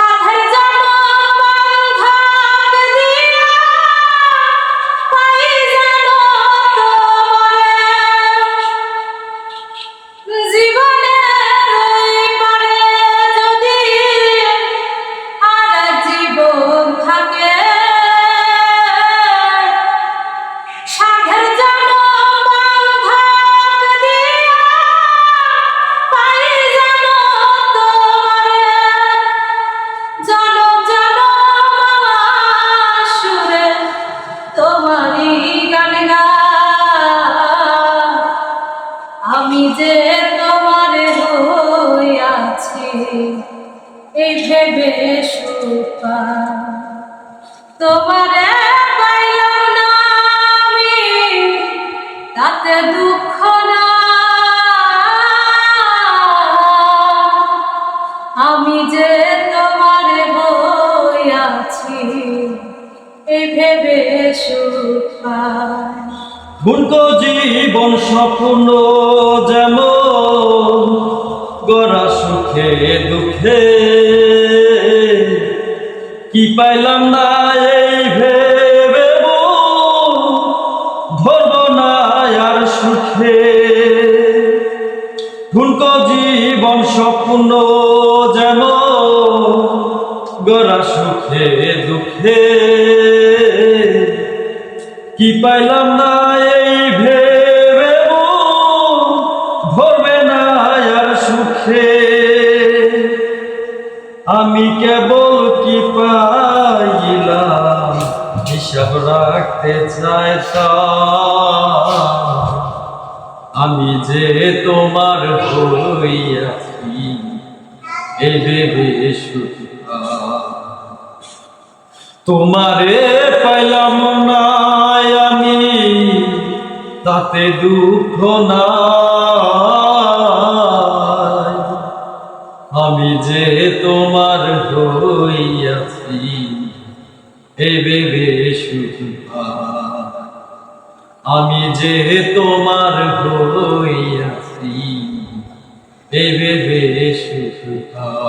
সাথে যেন এই ভেবে সুপা। তোমারে না তাতে দুঃখ না। আমি যে তোমার হইয়াছি এই ভেবে সুপা। ভুলকো জীবন স্বপ্ন যেমন গড়া সুখে দুঃখে। কি পাইলাম না এই ভেবে ধরব না আর সুখে। ভুলকো জীবন স্বপ্ন যেন গড়া সুখে দুঃখে। কি পাইলাম না আমি কেবল কি পাইলাম? হিসাব রাখতে চাই আমি যে তোমার হইয়াছি ভেবে তোমারে পাইলাম না আমি, তাতে দুঃখ না যে তোমার হইয়াছি ভেবে পাই। আমি যে তোমার হইয়াছি ভেবে পাই।